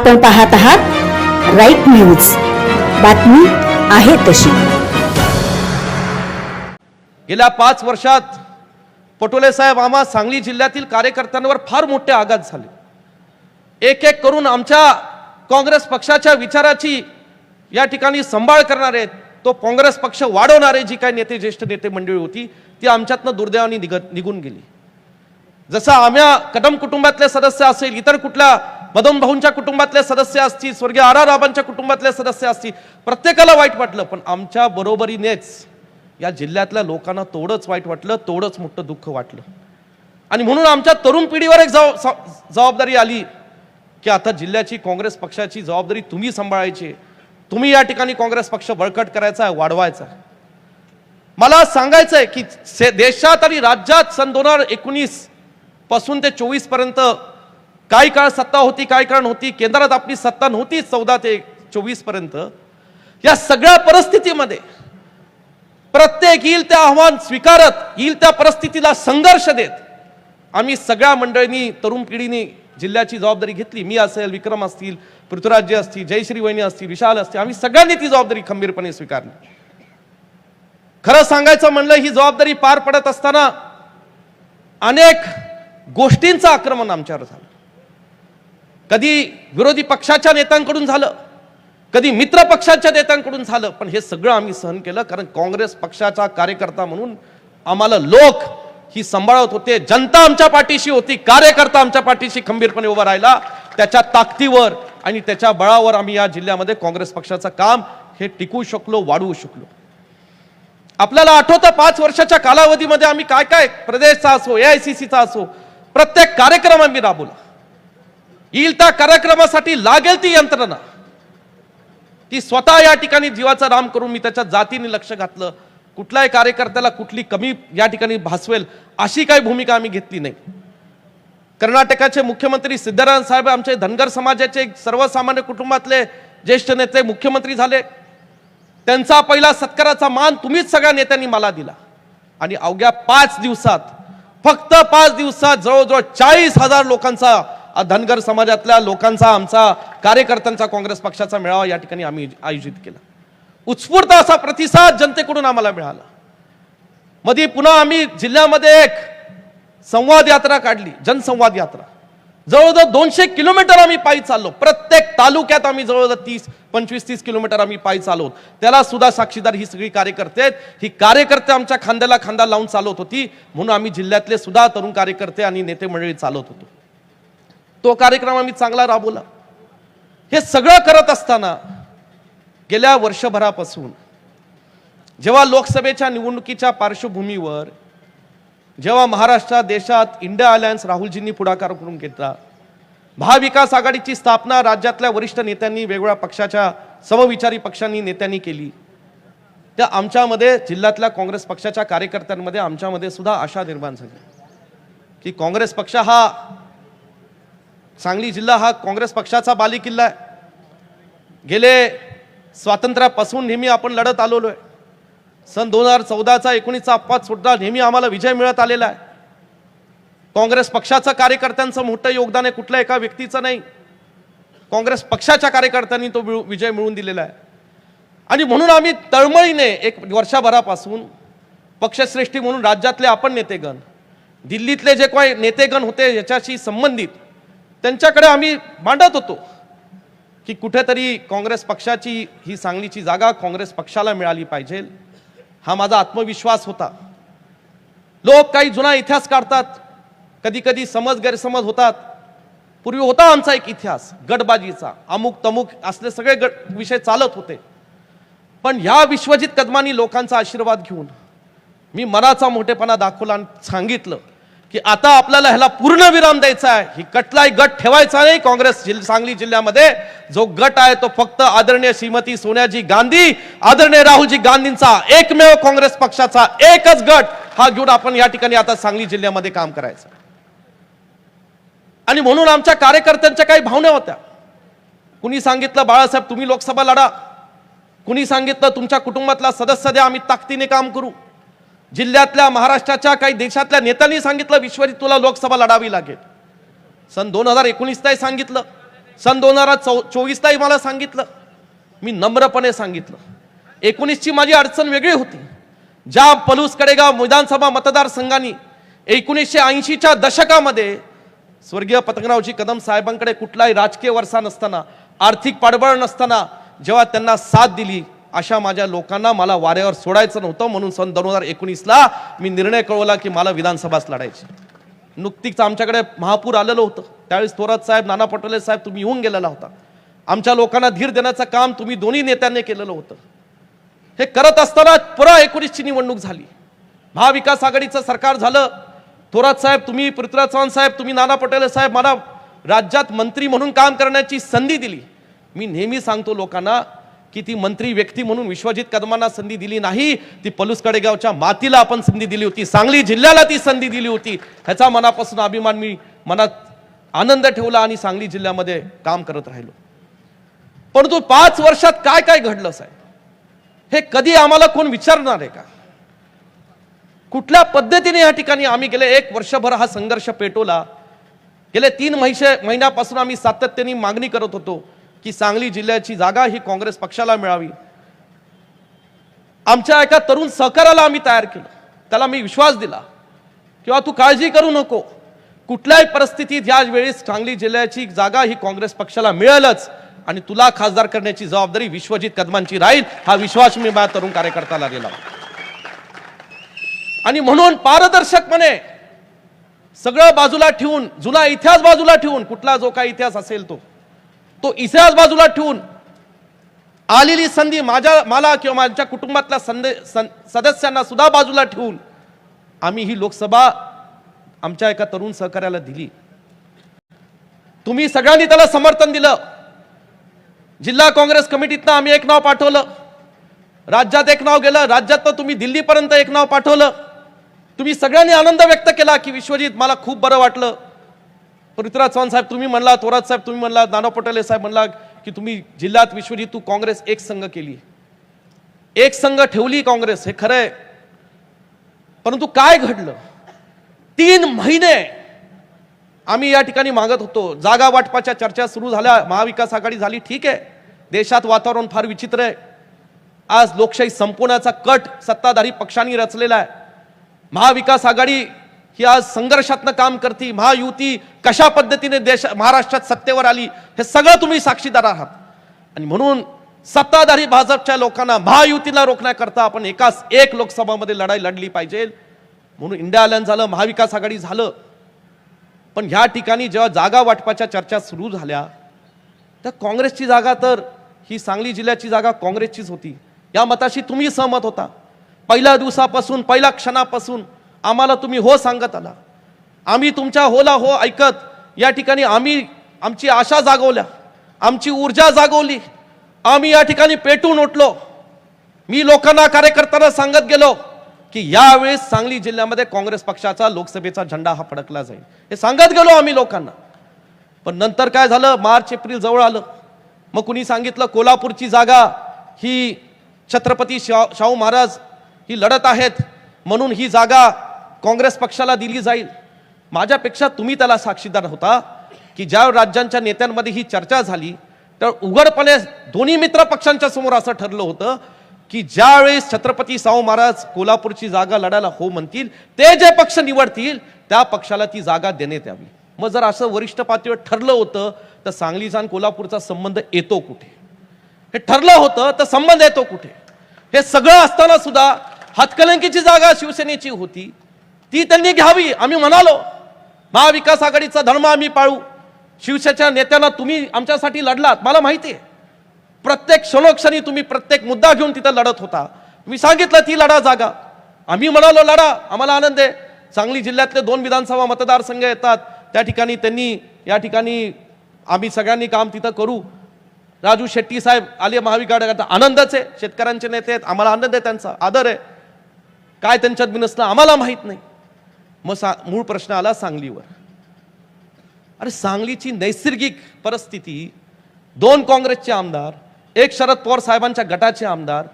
आपण पाहत आहात राईट न्यूज. बातमी आहे तशी. गेल्या पाच वर्षात पटोले साहेब आम्हा सांगली जिल्ह्यातील कार्यकर्त्यांवर फार मोठे आघात झाले. एक एक करून आमच्या काँग्रेस पक्षाच्या विचाराची या ठिकाणी सांभाळ करणारे तो काँग्रेस पक्ष वाढवणारे जी काही नेते ज्येष्ठ नेते मंडळी होती ती आमच्यातनं दुर्दैवाने निघत निघून गेली. जसं आम्या कदम कुटुंबातले सदस्य असेल इतर कुठल्या मदन भाऊंच्या कुटुंबातले सदस्य असतील स्वर्गीय आर आर राबांच्या कुटुंबातले सदस्य असतील प्रत्येकाला वाईट वाटलं पण आमच्या बरोबरीनेच या जिल्ह्यातल्या लोकांना तेवढंच वाईट वाटलं तेवढंच मोठं दुःख वाटलं. आणि म्हणून आमच्या तरुण पिढीवर एक जबाब स- जबाबदारी आली की आता जिल्ह्याची काँग्रेस पक्षाची जबाबदारी तुम्ही सांभाळायची तुम्ही या ठिकाणी काँग्रेस पक्ष बळकट करायचा आहे वाढवायचा आहे. मला सांगायचं आहे की से- देशात आणि राज्यात सन दोन हजार एकोणीसपासून ते चोवीसपर्यंत काही काळ सत्ता होती काही काळ नव्हती केंद्रात आपली सत्ता नव्हती चौदा ते चोवीसपर्यंत. या सगळ्या परिस्थितीमध्ये प्रत्येक येईल त्या आव्हान स्वीकारत येईल त्या परिस्थितीला संघर्ष देत आम्ही सगळ्या मंडळींनी तरुण पिढीने जिल्ह्याची जबाबदारी घेतली. मी असेल विक्रम असतील पृथ्वीराज्य असतील जयश्री वहिनी असतील विशाल असतील आम्ही सगळ्यांनी ती जबाबदारी खंबीरपणे स्वीकारली. खरं सांगायचं म्हणलं ही जबाबदारी पार पडत असताना अनेक गोष्टींचं आक्रमण आमच्यावर झालं. कधी विरोधी पक्षाच्या नेत्यांकडून झालं कधी मित्र पक्षाच्या नेत्यांकडून झालं पण हे सगळं आम्ही सहन केलं कारण काँग्रेस पक्षाचा कार्यकर्ता म्हणून आम्हाला लोक ही सांभाळत होते. जनता आमच्या पाठीशी होती कार्यकर्ता आमच्या पाठीशी खंबीरपणे उभा राहिला. त्याच्या ताकदीवर आणि त्याच्या बळावर आम्ही या जिल्ह्यामध्ये काँग्रेस पक्षाचं काम हे टिकू शकलो वाढवू शकलो. आपल्याला आठवतं पाच वर्षाच्या कालावधीमध्ये आम्ही काय काय प्रदेशचा असो एआयसीसीचा असो प्रत्येक कार्यक्रम आम्ही राबवला. येईल त्या कार्यक्रमासाठी लागेल ती यंत्रणा. ती स्वतः या ठिकाणी जीवाचा राम करून मी त्याच्या जातीने लक्ष घातलं. कुठल्याही कार्यकर्त्याला कुठली कमी या ठिकाणी भासवेल अशी काही भूमिका आम्ही घेतली नाही. कर्नाटकाचे मुख्यमंत्री सिद्धरामय्या साहेब आमचे धनगर समाजाचे सर्वसामान्य कुटुंबातले ज्येष्ठ नेते मुख्यमंत्री झाले. त्यांचा पहिला सत्काराचा मान तुम्हीच सगळ्या नेत्यांनी मला दिला. आणि अवघ्या पाच दिवसात फक्त पाच दिवसात जवळजवळ चाळीस हजार लोकांचा धनगर समाजातल्या लोकांचा आमचा कार्यकर्त्यांचा काँग्रेस पक्षाचा मेळावा या ठिकाणी आम्ही आयोजित केला. उत्स्फूर्त असा प्रतिसाद जनतेकडून आम्हाला मिळाला. मध्ये पुन्हा आम्ही जिल्ह्यामध्ये एक संवाद यात्रा काढली जनसंवाद यात्रा. जवळजवळ दोनशे किलोमीटर आम्ही पायी चाललो. प्रत्येक तालुक्यात आम्ही जवळजवळ तीस पंचवीस तीस किलोमीटर आम्ही पायी चालवत त्याला सुद्धा साक्षीदार ही सगळी कार्यकर्ते आहेत. ही कार्यकर्ते आमच्या खांद्याला खांदा लावून चालवत होती. म्हणून आम्ही जिल्ह्यातले सुद्धा तरुण कार्यकर्ते आणि नेते मंडळी चालवत होतो. तो कार्यक्रम आम्ही चांगला राबवला. हे सगळं करत असताना गेल्या वर्षभरापासून जेव्हा लोकसभेच्या निवडणुकीच्या पार्श्वभूमीवर जेव्हा महाराष्ट्रात देशात इंडिया अलायन्स राहुलजींनी पुढाकार करून घेतला महाविकास आघाडीची स्थापना राज्यातल्या वरिष्ठ नेत्यांनी वेगवेगळ्या पक्षाच्या समविचारी पक्षांनी नेत्यांनी केली. त्या आमच्यामध्ये जिल्ह्यातल्या काँग्रेस पक्षाच्या कार्यकर्त्यांमध्ये आमच्यामध्ये सुद्धा आशा निर्माण झाली. की काँग्रेस पक्ष हा सांगली जिल्हा हा काँग्रेस पक्षाचा बालेकिल्ला आहे. गेले स्वातंत्र्यापासून नेहमी आपण लढत आलेलो आहे. सन दोन हजार चौदाचा एकोणीसचा अपवाद सुद्धा नेहमी आम्हाला विजय मिळत आलेला आहे. काँग्रेस पक्षाचं कार्यकर्त्यांचं मोठं योगदान आहे कुठल्या एका व्यक्तीचं नाही. काँग्रेस पक्षाच्या कार्यकर्त्यांनी तो विजय मिळवून दिलेला आहे. आणि म्हणून आम्ही तळमळीने एक वर्षभरापासून पक्षश्रेष्ठी म्हणून राज्यातले आपण नेतेगण दिल्लीतले जे काही नेतेगण होते याच्याशी संबंधित त्यांच्याकडे आम्ही मांडत होतो की कुठेतरी काँग्रेस पक्षाची ही सांगलीची जागा काँग्रेस पक्षाला मिळाली पाहिजे. हा माझा आत्मविश्वास होता. लोक काही जुना इतिहास काढतात. कधी कधी समज गैरसमज होतात. पूर्वी होता आमचा एक इतिहास गटबाजीचा. अमुक तमुक असले सगळे गट विषय चालत होते. पण ह्या विश्वजित कदमानी लोकांचा आशीर्वाद घेऊन मी मनाचा मोठेपणा दाखवला आणि सांगितलं. की आता आपल्याला ह्याला पूर्ण विराम द्यायचा आहे. ही कटलाही गट ठेवायचा नाही काँग्रेस जिल्ह सांगली जिल्ह्यामध्ये. जो गट आहे तो फक्त आदरणीय श्रीमती सोनियाजी गांधी आदरणीय राहुलजी गांधींचा एकमेव काँग्रेस पक्षाचा एकच गट हा घेऊन आपण या ठिकाणी आता सांगली जिल्ह्यामध्ये काम करायचं. आणि म्हणून आमच्या कार्यकर्त्यांच्या काही भावना होत्या. कुणी सांगितलं बाळासाहेब तुम्ही लोकसभा लढा. कुणी सांगितलं तुमच्या कुटुंबातला सदस्य द्या आम्ही ताकदीने काम करू. जिल्ह्यातल्या महाराष्ट्राच्या काही देशातल्या नेत्यांनी सांगितलं विश्वजित तुला लोकसभा लढावी लागेल. सन दोन हजार एकोणीसलाही सांगितलं. सन दोन हजार चौ चोवीसलाही मला सांगितलं. मी नम्रपणे सांगितलं. एकोणीसची माझी अडचण वेगळी होती. ज्या पलूस कडेगाव विधानसभा मतदारसंघाने एकोणीसशे ऐंशीच्या दशकामध्ये स्वर्गीय पतंगरावजी कदम साहेबांकडे कुठलाही राजकीय वर्षा नसताना आर्थिक पाठबळ नसताना जेव्हा त्यांना साथ दिली अशा माझ्या लोकांना मला वाऱ्यावर सोडायचं नव्हतं म्हणून सन दोन हजार एकोणीसला मी निर्णय कळवला की मला विधानसभाच लढायची. नुकतीच आमच्याकडे महापूर आलेलं होतं. त्यावेळेस थोरात साहेब नाना पटोले साहेब तुम्ही येऊन गेलेला होता. आमच्या लोकांना धीर देण्याचं काम तुम्ही दोन्ही नेत्यांनी केलेलं होतं. हे करत असताना पुरा एकोणीसची निवडणूक झाली. महाविकास आघाडीचं सरकार झालं. थोरात साहेब तुम्ही पृथ्वीराज चव्हाण साहेब तुम्ही नाना पटोले साहेब मला राज्यात मंत्री म्हणून काम करण्याची संधी दिली. मी नेहमी सांगतो लोकांना की ती मंत्री व्यक्ती म्हणून विश्वजित कदमांना संधी दिली नाही ती पलूस कडेगावच्या मातीला आपण संधी दिली होती सांगली जिल्ह्याला ती संधी दिली होती. ह्याचा मनापासून अभिमान मी मनात आनंद ठेवला आणि सांगली जिल्ह्यामध्ये काम करत राहिलो. परंतु पाच वर्षात काय काय घडलं साहेब? हे कधी आम्हाला कोण विचारणार आहे का? कुठल्या पद्धतीने या ठिकाणी आम्ही गेले? एक वर्षभर हा संघर्ष पेटवला. गेले तीन महिशे महिन्यापासून आम्ही सातत्याने मागणी करत होतो. की सांगली जिल्ह्याची जागा ही काँग्रेस पक्षाला मिळावी. आमच्या एका तरुण सहकाराला आम्ही तयार केलं. त्याला मी विश्वास दिला. किंवा तू काळजी करू नको. कुठल्याही परिस्थितीत या वेळेस सांगली जिल्ह्याची जागा ही काँग्रेस पक्षाला मिळेलच. आणि तुला खासदार करण्याची जबाबदारी विश्वजित कदमांची राहील हा विश्वास मी माझ्या तरुण कार्यकर्त्याला दिला. आणि म्हणून पारदर्शकपणे सगळं बाजूला ठेवून जुना इतिहास बाजूला ठेवून कुठला जो काही इतिहास असेल तो. तो इतिहास बाजूला ठेवून आलेली संधी माझ्या मला किंवा माझ्या कुटुंबातल्या संदे सं- सदस्यांना सुद्धा बाजूला ठेवून आम्ही ही लोकसभा आमच्या एका तरुण सहकार्याला दिली. तुम्ही सगळ्यांनी त्याला समर्थन दिलं. जिल्हा काँग्रेस कमिटीतनं आम्ही एक नाव पाठवलं. राज्यात एक नाव गेलं. राज्यातनं तुम्ही दिल्लीपर्यंत एक नाव पाठवलं. तुम्ही सगळ्यांनी आनंद व्यक्त केला की विश्वजित मला खूप बरं वाटलं. पृथ्वीराज चव्हाण साहेब तुम्ही म्हणला थोरात साहेब तुम्ही म्हणला नाना पटोले साहेब म्हणला की तुम्ही जिल्ह्यात विश्वजित तू काँग्रेस एक संघ केली. एक संघ ठेवली काँग्रेस हे खरंय. परंतु काय घडलं? तीन महिने आम्ही या ठिकाणी मागत होतो. जागा वाटपाच्या चर्चा सुरू झाल्या. महाविकास आघाडी झाली ठीक आहे. देशात वातावरण फार विचित्र आहे. आज लोकशाही संपवण्याचा कट सत्ताधारी पक्षांनी रचलेला आहे. महाविकास आघाडी ही आज संघर्षातनं काम करती महायुती कशा पद्धतीने देश महाराष्ट्रात सत्तेवर आली हे सगळं तुम्ही साक्षीदार आहात. आणि म्हणून सत्ताधारी भाजपच्या लोकांना महायुतीला रोखण्याकरता आपण एकाच एक लोकसभामध्ये लढाई लढली पाहिजे. म्हणून इंडिया अलायन्स झालं महाविकास आघाडी झालं. पण ह्या ठिकाणी जेव्हा जागा वाटपाच्या चर्चा सुरू झाल्या तर काँग्रेसची जागा तर ही सांगली जिल्ह्याची जागा काँग्रेसचीच होती. या मताशी तुम्ही सहमत होता. पहिल्या दिवसापासून पहिल्या क्षणापासून आम्हाला तुम्ही हो सांगत आला. आम्ही तुमच्या होला हो ऐकत या ठिकाणी आम्ही आमची आशा जागवल्या आमची ऊर्जा जागवली आम्ही या ठिकाणी पेटून उठलो. मी लोकांना कार्यकर्त्यांना सांगत गेलो की यावेळेस सांगली जिल्ह्यामध्ये काँग्रेस पक्षाचा लोकसभेचा झेंडा हा फडकला जाईल. हे सांगत गेलो आम्ही लोकांना. पण नंतर काय झालं? मार्च एप्रिल जवळ आलं. मग कुणी सांगितलं? कोल्हापूरची जागा ही छत्रपती शाहू महाराज ही लढत आहेत. म्हणून ही जागा काँग्रेस पक्षाला दिली जाईल. माझ्यापेक्षा तुम्ही त्याला साक्षीदार होता की ज्या राज्यांच्या नेत्यांमध्ये ही चर्चा झाली तर उघडपणे दोन्ही मित्र पक्षांच्या समोर असं ठरलं होतं की ज्यावेळेस छत्रपती शाहू महाराज कोल्हापूरची जागा लढायला हो म्हणतील ते जे पक्ष निवडतील त्या पक्षाला ती जागा देण्यात यावी. मग जर असं वरिष्ठ पातळीवर ठरलं होतं तर सांगलीचा आणि कोल्हापूरचा संबंध येतो कुठे? हे ठरलं होतं तर संबंध येतो कुठे? हे सगळं असताना सुद्धा हातकलंकीची जागा शिवसेनेची होती. ती त्यांनी घ्यावी. आम्ही म्हणालो महाविकास आघाडीचा धर्म आम्ही पाळू. शिवसेनेच्या नेत्यांना तुम्ही आमच्यासाठी लढलात. मला माहिती आहे प्रत्येक क्षणोक्षणी तुम्ही प्रत्येक मुद्दा घेऊन तिथं लढत होता. मी सांगितलं ती लढा जागा. आम्ही म्हणालो लढा. आम्हाला आनंद आहे. सांगली जिल्ह्यातले दोन विधानसभा मतदारसंघ येतात. त्या ठिकाणी त्यांनी या ठिकाणी आम्ही सगळ्यांनी काम तिथं करू. राजू शेट्टी साहेब आले महाविकास आनंदच आहे. शेतकऱ्यांचे नेते आहेत. आम्हाला आनंद आहे त्यांचा. आदर आहे. काय त्यांच्यात बिनसलं आम्हाला माहीत नाही. मग सा मूळ प्रश्न आला सांगलीवर. अरे सांगलीची नैसर्गिक परिस्थिती दोन काँग्रेसचे आमदार एक शरद पवार साहेबांच्या गटाचे आमदार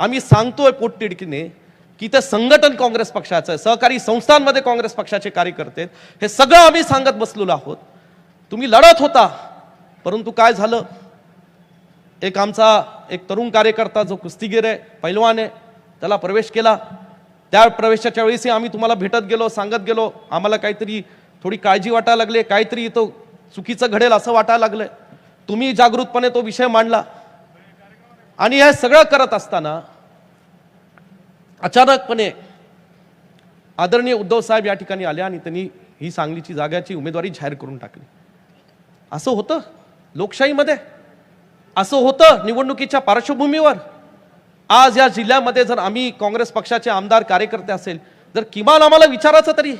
आम्ही सांगतोय पोटतिडकीने की ते संघटन काँग्रेस पक्षाचं आहे सहकारी संस्थांमध्ये काँग्रेस पक्षाचे कार्यकर्ते हे सगळं आम्ही सांगत बसलेलो आहोत. तुम्ही लढत होता परंतु काय झालं? एक आमचा एक तरुण कार्यकर्ता जो कुस्तीगीर आहे पैलवान आहे त्याला प्रवेश केला. त्या प्रवेशाच्या वेळेसही आम्ही तुम्हाला भेटत गेलो सांगत गेलो. आम्हाला काहीतरी थोडी काळजी वाटायला लागली काहीतरी इथं चुकीचं घडेल असं वाटायला लागलं. तुम्ही जागृतपणे तो विषय मांडला. आणि हे सगळं करत असताना अचानकपणे आदरणीय उद्धव साहेब या ठिकाणी आले आणि त्यांनी ही सांगलीची जागाची उमेदवारी जाहीर करून टाकली. असं होतं. लोकशाहीमध्ये असं होतं निवडणुकीच्या पार्श्वभूमीवर. आज या जिल्ह्यामध्ये जर आम्ही काँग्रेस पक्षाचे आमदार कार्यकर्ते असेल जर किमान आम्हाला विचारायचं तरी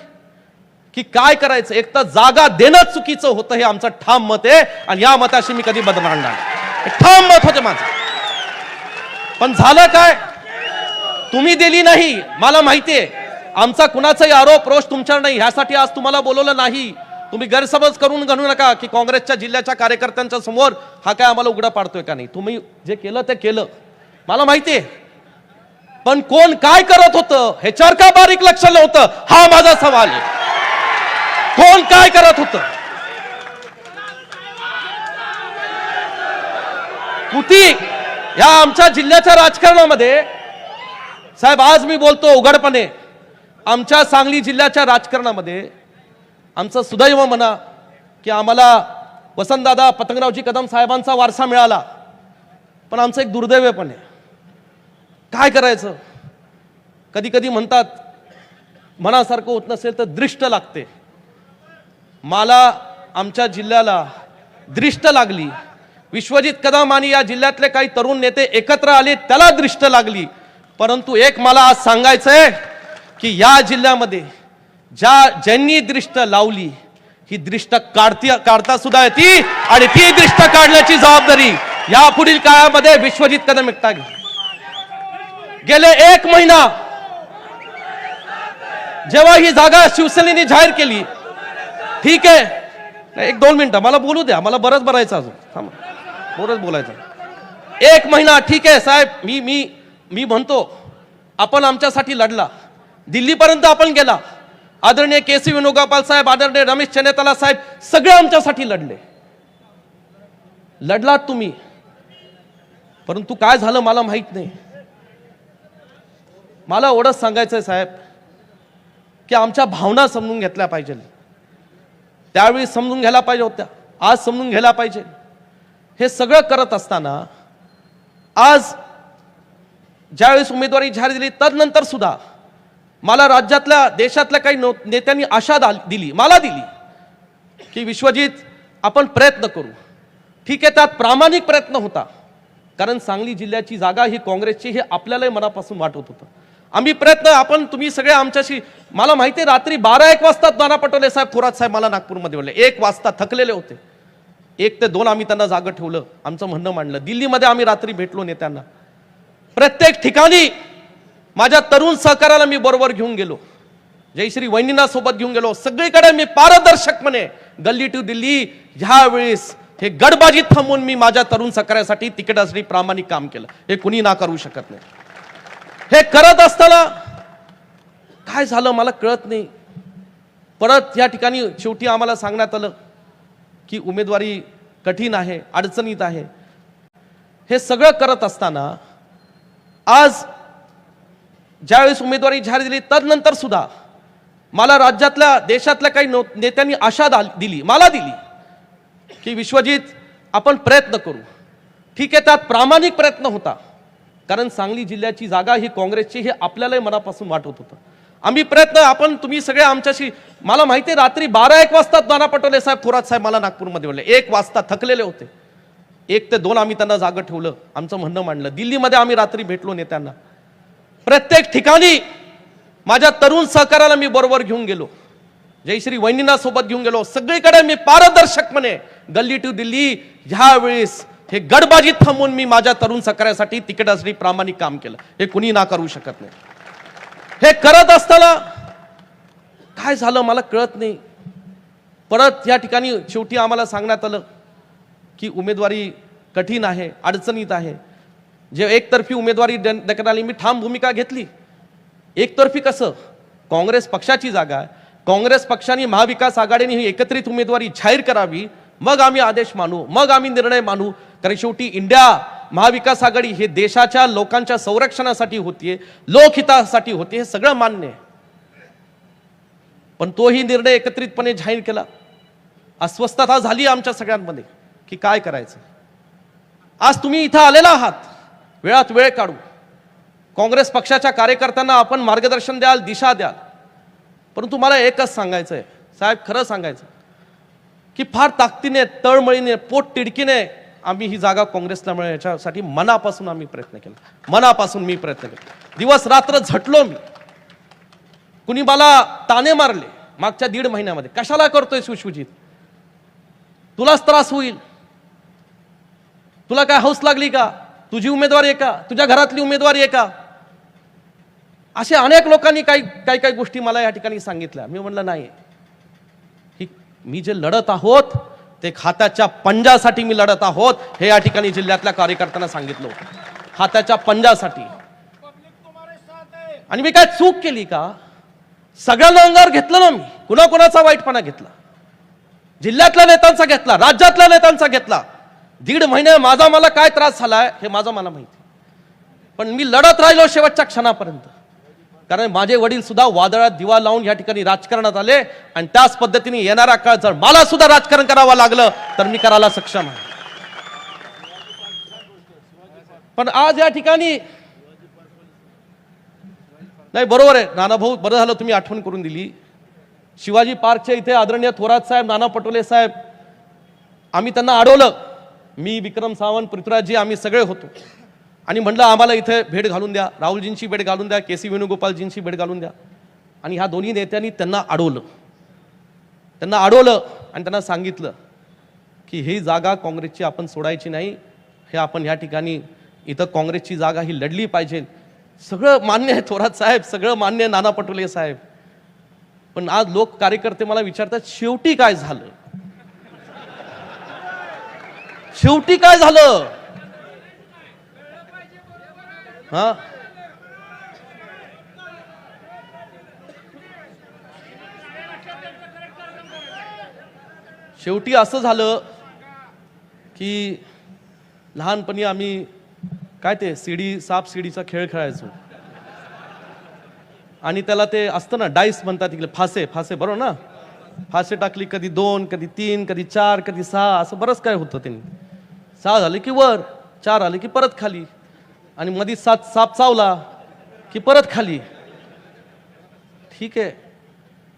की काय करायचं? एक तर जागा देणं चुकीचं होतं हे आमचं ठाम मत आहे आणि या मताशी मी कधी बदलणार नाही. ठाम मत होते माझं. पण झालं काय? तुम्ही दिली नाही. मला माहितीये आमचा कुणाचाही आरोप रोष तुमच्यावर नाही. ह्यासाठी आज तुम्हाला बोलवलं नाही. तुम्ही गैरसमज करून घालू नका की काँग्रेसच्या जिल्ह्याच्या कार्यकर्त्यांच्या समोर हा काय आम्हाला उघडा पाडतोय का नाही? तुम्ही जे केलं ते केलं. मला माहितीये पण कोण काय करत होतं ह्याच्यावर का बारीक लक्ष नव्हतं हा माझा सवाल आहे. कोण काय करत होतं? कृती या आमच्या जिल्ह्याच्या राजकारणामध्ये साहेब आज मी बोलतो उघडपणे आमच्या सांगली जिल्ह्याच्या राजकारणामध्ये आमचं सुदैव म्हणा की आम्हाला वसंतदादा पतंगरावजी कदम साहेबांचा वारसा मिळाला. पण आमचं एक दुर्दैव पण आहे. काय करायचं? कधी कधी म्हणतात मनासारखं होत नसेल तर दृष्ट लागते. मला आमच्या जिल्ह्याला दृष्ट लागली. विश्वजित कदम आणि या जिल्ह्यातले काही तरुण नेते एकत्र आले त्याला दृष्ट लागली. परंतु एक मला आज सांगायचंय की या जिल्ह्यामध्ये ज्या ज्यांनी दृष्ट लावली ही दृष्ट काढती काढता सुद्धा येते आणि ती दृष्ट काढण्याची जबाबदारी या पुढील काळामध्ये विश्वजित कदम एकटा घे गेले एक महिना. जेव्हा ही जागा शिवसेनेने जाहीर केली ठीक आहे. एक दोन मिनिटं मला बोलू द्या मला बरंच भरायचं अजून. थांबा बरंच बोलायचं. एक महिना ठीक आहे साहेब मी मी मी म्हणतो आपण आमच्यासाठी लढला. दिल्लीपर्यंत आपण गेला. आदरणीय के सी वेणुगोपाल साहेब आदरणीय रमेश चनेताला साहेब सगळे आमच्यासाठी लढले. लढलात तुम्ही. परंतु काय झालं मला माहीत नाही. मला एवढंच सांगायचं आहे साहेब की आमच्या भावना समजून घेतल्या पाहिजे. त्यावेळी समजून घ्यायला पाहिजे होत्या आज समजून घ्यायला पाहिजे. हे सगळं करत असताना आज ज्यावेळेस उमेदवारी जाहीर दिली तदनंतर सुद्धा मला राज्यातल्या देशातल्या काही नो- नेत्यांनी आशा दिली मला दिली की विश्वजित आपण प्रयत्न करू. ठीक आहे त्यात प्रामाणिक प्रयत्न होता. कारण सांगली जिल्ह्याची जागा ही काँग्रेसची हे आपल्यालाही मनापासून वाटत होतं. आम्ही प्रयत्न आपण तुम्ही सगळे आमच्याशी मला माहिती आहे रात्री बारा एक वाजता नाना पटोले साहेब थोरात साहेब मला नागपूरमध्ये बोलले. एक वाजता थकलेले होते. एक ते दोन आम्ही त्यांना जागं ठेवलं. आमचं म्हणणं मांडलं. दिल्लीमध्ये आम्ही रात्री भेटलो नेत्यांना. प्रत्येक ठिकाणी माझ्या तरुण सहकाराला मी बरोबर घेऊन गेलो. जयश्री वैनीना सोबत घेऊन गेलो. सगळीकडे मी पारदर्शकपणे गल्ली टू दिल्ली ह्यावेळेस हे गडबाजी थांबून मी माझ्या तरुण सहकार्यासाठी तिकिटासाठी प्रामाणिक काम केलं. हे कुणी ना करू शकत नाही. हे करत असताना काय झालं मला कळत नाही. परत या ठिकाणी शेवटी आम्हाला सांगण्यात आलं की उमेदवारी कठीण आहे अडचणीत आहे. हे सगळं करत असताना आज ज्यावेळेस उमेदवारी जाहीर दिली तदनंतर सुद्धा मला राज्यातल्या देशातल्या काही नो- नेत्यांनी आशा दाल- दिली मला दिली की विश्वजित आपण प्रयत्न करू. ठीक आहे त्यात प्रामाणिक प्रयत्न होता. कारण सांगली जिल्ह्याची जागा ही काँग्रेसची हे आपल्यालाही मनापासून वाटत होतं. आम्ही प्रयत्न आपण तुम्ही सगळे आमच्याशी मला माहिती आहे रात्री बारा एक वाजता नाना पटोले साहेब थोरात साहेब मला नागपूरमध्ये बोलले. एक वाजता थकलेले होते. एक ते दोन आम्ही त्यांना जागं ठेवलं आमचं म्हणणं मांडलं. दिल्लीमध्ये आम्ही रात्री भेटलो नेत्यांना. प्रत्येक ठिकाणी माझ्या तरुण सहकाराला मी बरोबर घेऊन गेलो. जयश्री वैनीना सोबत घेऊन गेलो. सगळीकडे मी पारदर्शकपणे गल्ली टू दिल्ली ह्यावेळेस हे गडबाजी थांबवून मी माझ्या तरुण सहकार्यासाठी तिकिटासाठी प्रामाणिक काम केलं. हे कुणी ना करू शकत नाही. हे करत असताना काय झालं मला कळत नाही. परत या ठिकाणी शेवटी आम्हाला सांगण्यात आलं की उमेदवारी कठीण आहे अडचणीत आहे. जे एकतर्फी उमेदवारी देण्यात आली मी ठाम भूमिका घेतली. एकतर्फी कसं? काँग्रेस पक्षाची जागा आहे. काँग्रेस पक्षाने महाविकास आघाडीने ही एकत्रित उमेदवारी जाहीर करावी. मग आम्ही आदेश मानू मग आम्ही निर्णय मानू. कारण शेवटी इंडिया महाविकास आघाडी हे देशाच्या लोकांच्या संरक्षणासाठी होतीये लोकहितासाठी होते हे सगळं मान्य आहे. पण तोही निर्णय एकत्रितपणे जाहीर केला. अस्वस्थता झाली आमच्या सगळ्यांमध्ये की काय करायचं? आज तुम्ही इथं आलेला आहात वेळात वेळ काढू. काँग्रेस पक्षाच्या कार्यकर्त्यांना आपण मार्गदर्शन द्याल दिशा द्याल. परंतु मला एकच सांगायचं आहे साहेब खरं सांगायचं की फार ताकदीने तळमळीने पोट तिडकीने आम्ही ही जागा काँग्रेसला मिळेल याच्यासाठी मनापासून आम्ही प्रयत्न केला. मनापासून मी प्रयत्न केला. दिवस रात्र झटलो मी. कुणी मला ताने मारले मागच्या दीड महिन्यामध्ये. कशाला करतोय सुशुजित? तुलाच त्रास होईल. तुला काय हौस लागली का? तुझी उमेदवारी आहे का? तुझ्या घरातली उमेदवारी आहे का? असे अनेक लोकांनी काही काही काही गोष्टी मला या ठिकाणी सांगितल्या. मी म्हणलं नाही. ही मी जे लढत आहोत ते खात्याच्या पंजासाठी मी लढत आहोत हे या ठिकाणी जिल्ह्यातल्या कार्यकर्त्यांना सांगितलं होतं. खात्याच्या पंजासाठी. आणि मी काय चूक केली का? सगळ्यांना अंगावर घेतलं ना मी. कुणाकुणाचा वाईटपणा घेतला. जिल्ह्यातल्या नेत्यांचा घेतला राज्यातल्या नेत्यांचा घेतला. दीड महिने माझा मला काय त्रास झालाय हे माझं मला माहिती पण मी लढत राहिलो शेवटच्या क्षणापर्यंत. कारण माझे वडील सुद्धा वादळात दिवा लावून या ठिकाणी राजकारणात आले आणि त्याच पद्धतीने येणारा काळ जर मला सुद्धा राजकारण करावं लागलं तर मी करायला सक्षम आहे. पण आज या ठिकाणी नाही बरोबर आहे. नाना भाऊ बरं झालं तुम्ही आठवण करून दिली. शिवाजी पार्कच्या इथे आदरणीय थोरात साहेब नाना पटोले साहेब आम्ही त्यांना अडवलं. मी विक्रम सावंत पृथ्वीराजजी आम्ही सगळे होतो. आणि म्हटलं आम्हाला इथे भेट घालून द्या. राहुलजींची भेट घालून द्या. के सी वेणुगोपालजींची भेट घालून द्या. आणि ह्या दोन्ही नेत्यांनी त्यांना अडवलं. त्यांना अडवलं आणि त्यांना सांगितलं की ही जागा काँग्रेसची आपण सोडायची नाही. हे आपण ह्या ठिकाणी इथं काँग्रेसची जागा ही लढली पाहिजे. सगळं मान्य आहे थोरात साहेब. सगळं मान्य आहे नाना पटोले साहेब. पण आज लोक कार्यकर्ते मला विचारतात शेवटी काय झालं? शेवटी काय झालं? हा? शेवटी असं झालं की लहानपणी आम्ही काय ते सीडी साप सीडीचा खेळ खेळायचो. आणि त्याला ते असतं ना डाईस म्हणतात तिकडे फासे फासे बरोबर ना? फासे टाकली कधी दोन कधी तीन कधी चार कधी सहा असं बरंच काय होतं त्यांनी. सहा झाले की वर चार आले की परत खाली. आणि मधी सात साप चावला की परत खाली. ठीक आहे.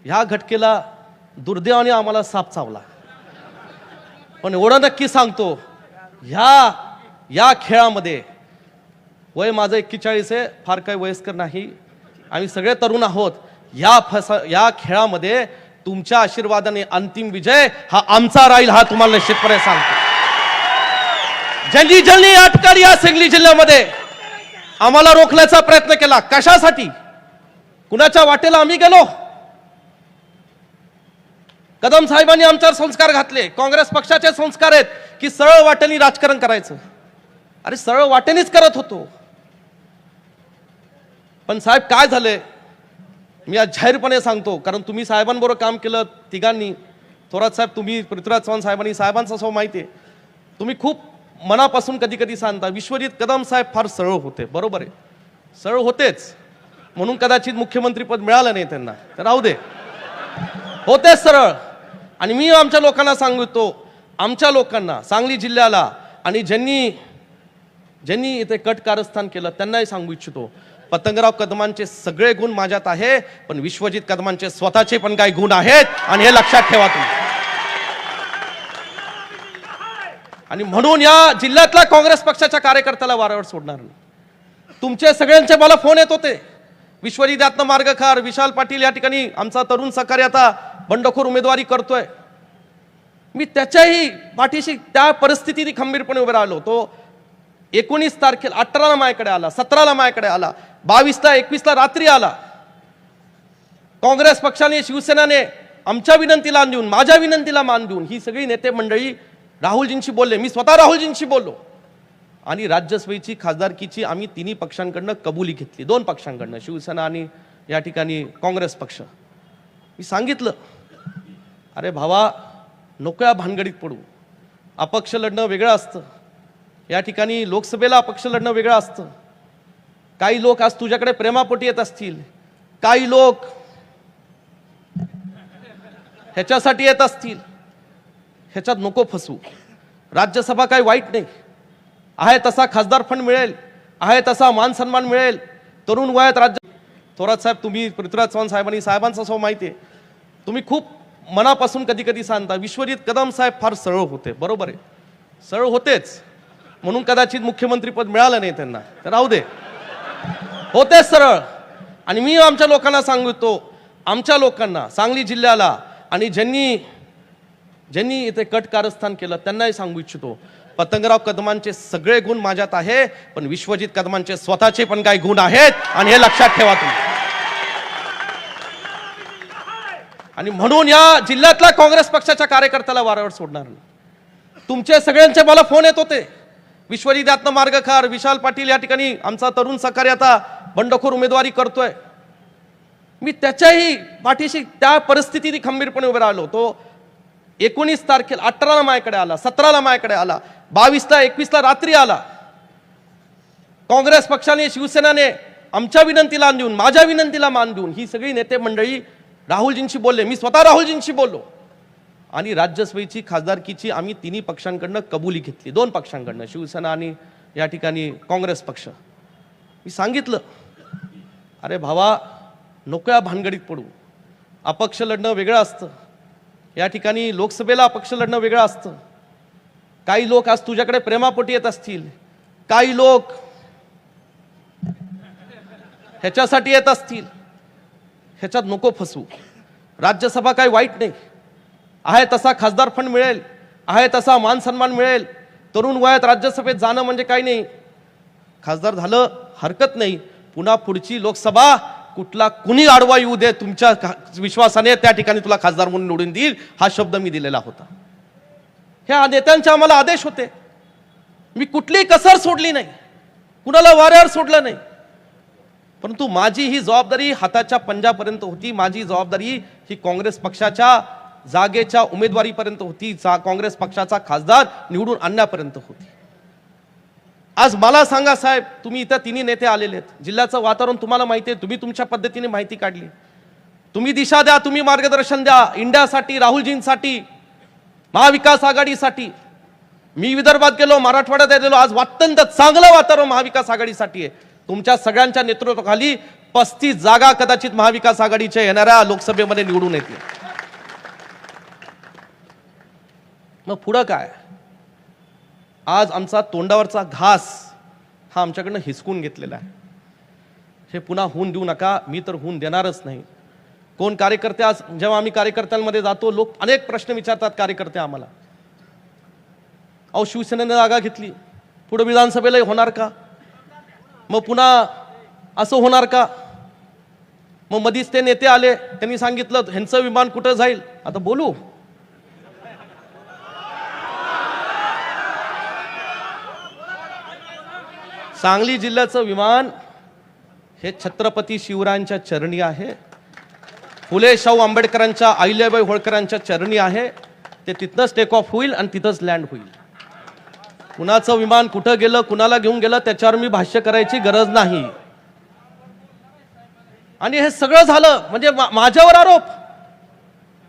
ह्या घटकेला दुर्दैवाने आम्हाला साप चावला. पण एवढं नक्की सांगतो ह्या या खेळामध्ये वय माझं एक्केचाळीस आहे फार काही वयस्कर नाही. आम्ही सगळे तरुण आहोत. या फसा या खेळामध्ये तुमच्या आशीर्वादाने अंतिम विजय हा आमचा राहील हा तुम्हाला निश्चितपणे सांगतो. जल्दी जल्दी अटकर या सांगली जिल्ह्यामध्ये. आम्हाला रोखण्याचा प्रयत्न केला. कशासाठी? कुणाच्या वाटेला आम्ही गेलो? कदम साहेबांनी आमच्यावर संस्कार घातले. काँग्रेस पक्षाचे संस्कार आहेत की सरळ वाटेने राजकारण करायचं. अरे सरळ वाटेनेच करत होतो. पण साहेब काय झालंय? मी आज जाहीरपणे सांगतो कारण तुम्ही साहेबांबरोबर काम केलं तिघांनी. थोरात साहेब तुम्ही पृथ्वीराज चव्हाण साहेबांनी साहेबांचा सो माहिती आहे. तुम्ही खूप मनापासून कधी कधी सांगता विश्वजित कदम साहेब फार सरळ होते. बरोबर आहे. सरळ होतेच. म्हणून कदाचित मुख्यमंत्रीपद मिळालं नाही त्यांना. तर राहू दे. होतेच सरळ. आणि मी आमच्या लोकांना सांगतो आमच्या लोकांना सांगली जिल्ह्याला आणि ज्यांनी ज्यांनी इथे कट कारस्थान केलं त्यांनाही सांगू इच्छितो पतंगराव कदमांचे सगळे गुण माझ्यात आहे पण विश्वजित कदमांचे स्वतःचे पण काही गुण आहेत आणि हे लक्षात ठेवा तुम्ही. आणि म्हणून या जिल्ह्यातल्या काँग्रेस पक्षाच्या कार्यकर्त्याला वारंवार सोडणार नाही. तुमचे सगळ्यांचे मला फोन येत होते. विश्वजिद्यातनं मार्गखार विशाल पाटील या ठिकाणी आमचा तरुण सहकारी आता बंडखोर उमेदवारी करतोय. मी त्याच्याही पाठीशी त्या परिस्थितीने खंबीरपणे उभे राहिलो तो एकोणीस तारखेला अठराला माझ्याकडे आला सतराला माझ्याकडे आला बावीसला एकवीसला रात्री आला. काँग्रेस पक्षाने शिवसेनाने आमच्या विनंतीला मान देऊन माझ्या विनंतीला मान देऊन ही सगळी नेते मंडळी राहुलजींशी बोलले मी स्वतः राहुलजींशी बोललो. आणि राज्यसभेची खासदारकीची आम्ही तिन्ही पक्षांकडनं कबुली घेतली. दोन पक्षांकडनं शिवसेना आणि या ठिकाणी काँग्रेस पक्ष. मी सांगितलं अरे भावा नकोया भानगडीत पडू. अपक्ष लढणं वेगळं असतं. या ठिकाणी लोकसभेला अपक्ष लढणं वेगळं असतं. काही लोक आज तुझ्याकडे प्रेमापोटी येत असतील. काही लोक ह्याच्यासाठी येत असतील. ह्याच्यात नको फसू राज्यसभा काही वाईट नाही. आहे तसा खासदार फंड मिळेल. आहे तसा मान सन्मान मिळेल. तरुण वयात राज्य थोरात साहेब तुम्ही पृथ्वीराज चव्हाण साहेबांनी साहेबांचा सो माहिती आहे. तुम्ही खूप मनापासून कधी कधी सांगता विश्वजित कदम साहेब फार सरळ होते. बरोबर आहे. सरळ होतेच. म्हणून कदाचित मुख्यमंत्रीपद मिळालं नाही त्यांना. तर राहू दे. होतेच सरळ. आणि मी आमच्या लोकांना सांगतो आमच्या लोकांना सांगली जिल्ह्याला आणि ज्यांनी ज्यांनी इथे कट कारस्थान केलं त्यांनाही सांगू इच्छितो पतंगराव कदमांचे सगळे गुण माझ्यात आहे पण विश्वजित कदमांचे स्वतःचे पण काही गुण आहेत आणि हे लक्षात ठेवा तुम्ही. आणि म्हणून या जिल्ह्यातल्या काँग्रेस पक्षाच्या कार्यकर्त्याला वाऱ्यावर सोडणार नाही. तुमचे सगळ्यांचे मला फोन येत होते. विश्वजित यातनं मार्गकार विशाल पाटील या ठिकाणी आमचा तरुण सहकारी आता बंडखोर उमेदवारी करतोय. मी त्याच्याही पाठीशी त्या परिस्थितीने खंबीरपणे उभे राहिलो तो एकोणीस तारखेला अठराला माझ्याकडे आला सतराला माझ्याकडे आला बावीसला एकवीसला रात्री आला. काँग्रेस पक्षाने शिवसेनाने आमच्या विनंतीला देऊन माझ्या विनंतीला मान देऊन ही सगळी नेते मंडळी राहुलजींशी बोलले. मी स्वतः राहुलजींशी बोललो. आणि राज्यसभेची खासदारकीची आम्ही तिन्ही पक्षांकडनं कबुली घेतली. दोन पक्षांकडनं शिवसेना आणि या ठिकाणी काँग्रेस पक्ष. मी सांगितलं अरे भावा नको या भानगडीत पडू. अपक्ष लढणं वेगळं असतं. या ठिकाणी लोकसभेला अपक्ष लढणं वेगळं असतं. काही लोक आज तुझ्याकडे प्रेमापोटी येत असतील. काही लोक ह्याच्यासाठी येत असतील. ह्याच्यात नको फसवू. राज्यसभा काही वाईट नाही. आहे तसा खासदार फंड मिळेल. आहे तसा मान सन्मान मिळेल. तरुण वयात राज्यसभेत जाणं म्हणजे काही नाही. खासदार झालं हरकत नाही. पुन्हा पुढची लोकसभा कुठला कुणी आडवा येऊ दे तुमच्या विश्वासाने त्या ठिकाणी तुला खासदार म्हणून निवडून देईल हा शब्द मी दिलेला होता. ह्या नेत्यांचे आम्हाला आदेश होते. मी कुठलीही कसर सोडली नाही. कुणाला वाऱ्यावर सोडलं नाही. परंतु माझी ही जबाबदारी हाताच्या पंजापर्यंत होती. माझी जबाबदारी ही काँग्रेस पक्षाच्या जागेच्या उमेदवारीपर्यंत होती. जा काँग्रेस पक्षाचा खासदार निवडून आणण्यापर्यंत होती. आज मला सांगा साहेब तुम्ही इथं तिन्ही नेते आलेले आहेत. जिल्ह्याचं वातावरण तुम्हाला माहिती आहे तुम्ही तुमच्या पद्धतीने माहिती काढली. तुम्ही दिशा द्या तुम्ही मार्गदर्शन द्या इंडियासाठी राहुलजींसाठी महाविकास आघाडीसाठी. मी विदर्भात गेलो मराठवाड्यात गेलो आज अत्यंत चांगलं वातावरण महाविकास आघाडीसाठी आहे. तुमच्या सगळ्यांच्या नेतृत्वाखाली पस्तीस जागा कदाचित महाविकास आघाडीच्या येणाऱ्या लोकसभेमध्ये निवडून येतील. मग पुढं काय? आज आमचा तोंडावरचा घास हा आमच्याकडनं हिसकून घेतलेला आहे. हे पुन्हा होऊन देऊ नका मी तर होऊन देणारच नाही. कोण कार्यकर्ते आज जेव्हा आम्ही कार्यकर्त्यांमध्ये जातो लोक अनेक प्रश्न विचारतात कार्यकर्ते आम्हाला. अहो शिवसेनेनं जागा घेतली. पुढं विधानसभेला होणार का? मग पुन्हा असं होणार का? मग मधीच ते नेते आले त्यांनी सांगितलं ह्यांचं विमान कुठं जाईल? आता बोलू. सांगली जिल्ह्याचं विमान हे छत्रपती शिवरायांच्या चरणी आहे. फुले शाहू आंबेडकरांच्या अहिल्याबाई होळकरांच्या चरणी आहे. ते तिथनंच टेक ऑफ होईल आणि तिथंच लँड होईल. कुणाचं विमान कुठं गेलं कुणाला घेऊन गेलं त्याच्यावर मी भाष्य करायची गरज नाही. आणि हे सगळं झालं म्हणजे मा- माझ्यावर आरोप.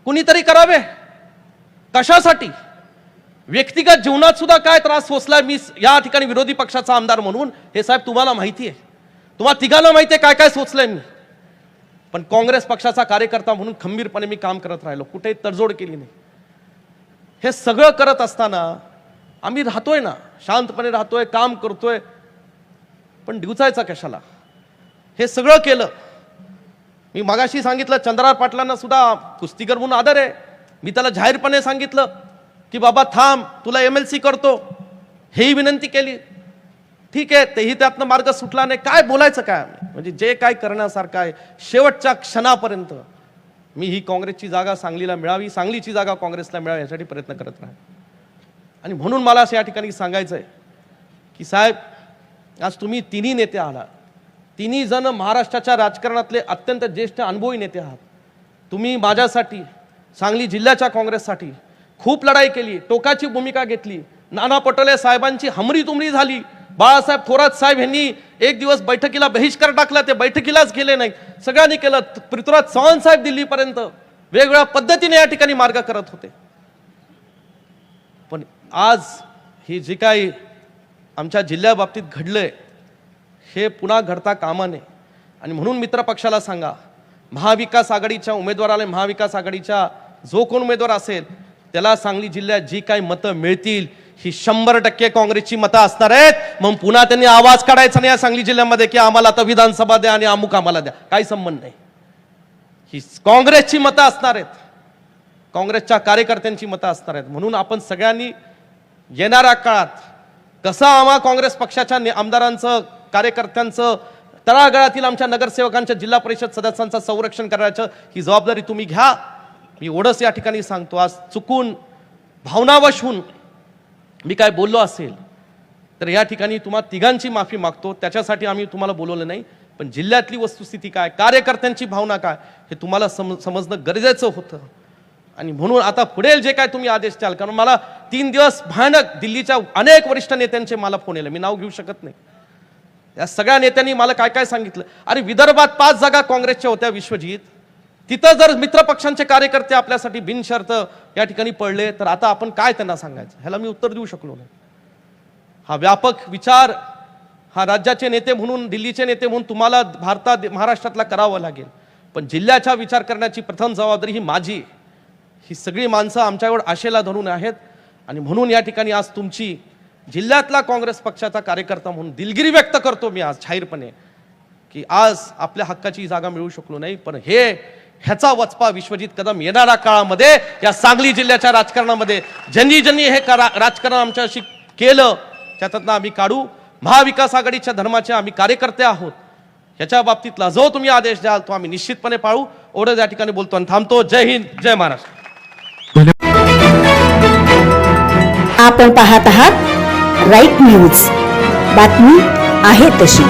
कुणीतरी करावे? कशासाठी? व्यक्तिगत जीवनात सुद्धा काय त्रास सोसला मी या ठिकाणी विरोधी पक्षाचा आमदार म्हणून? हे साहेब तुम्हाला माहिती आहे. तुम्हाला तिघांना माहिती आहे काय काय सोचलंय मी. पण काँग्रेस पक्षाचा कार्यकर्ता म्हणून खंबीरपणे मी काम करत राहिलो. कुठेही तडजोड केली नाही. हे सगळं करत असताना आम्ही राहतोय ना शांतपणे राहतोय काम करतोय. पण डिवचायचा कशाला? हे सगळं केलं. मी मगाशी सांगितलं चंद्रार पाटलांना सुद्धा कुस्तीकर म्हणून आदर आहे. मी त्याला जाहीरपणे सांगितलं. की बाबा थांब तुला एम एल सी करतो. हेही विनंती केली. ठीक आहे तेही त्यातनं मार्ग सुटला नाही. काय बोलायचं काय म्हणजे जे काय करण्यासारखं आहे शेवटच्या क्षणापर्यंत मी ही काँग्रेसची जागा सांगलीला मिळावी सांगलीची जागा काँग्रेसला मिळावी यासाठी प्रयत्न करत राहा आणि म्हणून मला असं या ठिकाणी सांगायचं आहे की साहेब आज तुम्ही तिन्ही नेते आहात. तिन्ही जण महाराष्ट्राच्या राजकारणातले अत्यंत ज्येष्ठ अनुभवी नेते आहात. तुम्ही माझ्यासाठी सांगली जिल्ह्याच्या काँग्रेससाठी खूप लढाई केली टोकाची भूमिका घेतली. नाना पटोले साहेबांची हमरी तुमरी झाली. बाळासाहेब थोरात साहेब यांनी एक दिवस बैठकीला बहिष्कार टाकला ते बैठकीलाच गेले नाही सगळ्यांनी केलं. पृथ्वीराज चव्हाण साहेब दिल्लीपर्यंत वेगवेगळ्या पद्धतीने या ठिकाणी मार्ग करत होते. पण आज ही जी काही आमच्या जिल्ह्याबाबतीत घडलंय हे पुन्हा घडता कामा नये. आणि म्हणून मित्रपक्षाला सांगा महाविकास आघाडीच्या उमेदवाराला महाविकास आघाडीच्या जो कोण उमेदवार असेल त्याला सांगली जिल्ह्यात जी काही मतं मिळतील ही शंभर टक्के काँग्रेसची मतं असणार आहेत. मग पुन्हा त्यांनी आवाज काढायचा नाही या सांगली जिल्ह्यामध्ये की आम्हाला आता विधानसभा द्या आणि अमुक आम्हाला द्या. काही संबंध नाही. ही काँग्रेसची मतं असणार आहेत. काँग्रेसच्या कार्यकर्त्यांची मतं असणार आहेत. म्हणून आपण सगळ्यांनी येणाऱ्या काळात कसं आम्हा काँग्रेस पक्षाच्या आमदारांचं कार्यकर्त्यांचं तळागाळातील आमच्या नगरसेवकांच्या जिल्हा परिषद सदस्यांचं संरक्षण करायचं ही जबाबदारी तुम्ही घ्या. मी ओढस या ठिकाणी सांगतो आज चुकून भावनावश होऊन मी काय बोललो असेल तर या ठिकाणी तुम्हाला तिघांची माफी मागतो त्याच्यासाठी आम्ही तुम्हाला बोलवलं नाही पण जिल्ह्यातली वस्तुस्थिती काय कार्यकर्त्यांची भावना काय हे तुम्हाला सम समजणं गरजेचं होतं. आणि म्हणून आता पुढे जे काय तुम्ही आदेश द्याल कारण मला तीन दिवस भयानक दिल्लीच्या अनेक वरिष्ठ नेत्यांचे मला फोन येले मी नाव घेऊ शकत नाही. या सगळ्या नेत्यांनी मला काय काय सांगितलं? अरे विदर्भात पाच जागा काँग्रेसच्या होत्या विश्वजीत. तिथं जर मित्रपक्षांचे कार्यकर्ते आपल्यासाठी बिनशर्त या ठिकाणी पडले तर आता आपण काय त्यांना सांगायचं? ह्याला मी उत्तर देऊ शकलो नाही. हा व्यापक विचार हा राज्याचे नेते म्हणून दिल्लीचे नेते म्हणून तुम्हाला भारतात महाराष्ट्रातला करावं लागेल. पण जिल्ह्याचा विचार करण्याची प्रथम जबाबदारी ही माझी ही सगळी माणसं आमच्यावर आशेला धरून आहेत. आणि म्हणून या ठिकाणी आज तुमची जिल्ह्यातला काँग्रेस पक्षाचा कार्यकर्ता म्हणून दिलगिरी व्यक्त करतो मी आज जाहीरपणे की आज आपल्या हक्काची जागा मिळू शकलो नाही. पण हे ह्याचा वचपा विश्वजित कदम येणाऱ्या काळामध्ये या सांगली जिल्ह्याच्या राजकारणामध्ये. ज्यांनी ज्यांनी हे करा राजकारण आमच्याशी केलं त्यातनं आम्ही काढू. महाविकास आघाडीच्या धर्माचे आम्ही कार्यकर्ते आहोत. याच्या बाबतीतला जो तुम्ही आदेश द्याल तो आम्ही निश्चितपणे पाळू. ओढ या ठिकाणी बोलतो आणि थांबतो. जय हिंद जय महाराष्ट्र. आपण पाहत आहात राईट न्यूज बातमी आहे तशी.